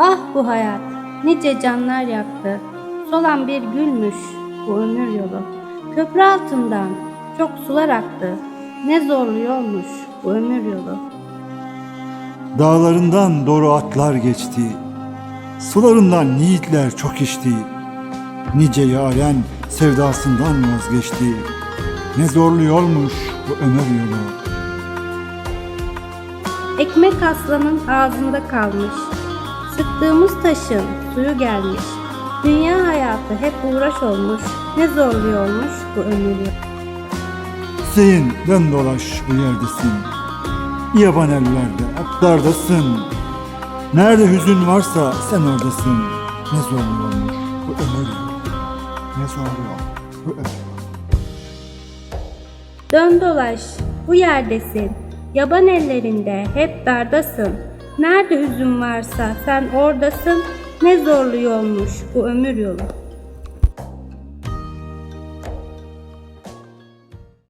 Ah bu hayat, nice canlar yaktı. Solan bir gülmüş bu ömür yolu. Köprü altından çok sular aktı. Ne zorlu yolmuş bu ömür yolu. Dağlarından doğru atlar geçti. Sularından yiğitler çok içti. Nice yaren sevdasından vazgeçti. Ne zorlu yolmuş bu ömür yolu. Ekmek aslanın ağzında kalmış. Sıktığımız taşın suyu gelmiş. Dünya hayatı hep uğraş olmuş. Ne zorlu olmuş bu ömür. Hüseyin dön dolaş bu yerdesin. Yaban ellerde atlardasın. Nerede hüzün varsa sen oradasın. Ne zorlu olmuş bu ömür. Ne zorlu yol bu ömür. Dön dolaş, bu yerdesin. Yaban ellerinde hep dardasın. Nerede hüzün varsa sen oradasın. Ne zorlu yolmuş bu ömür yolu.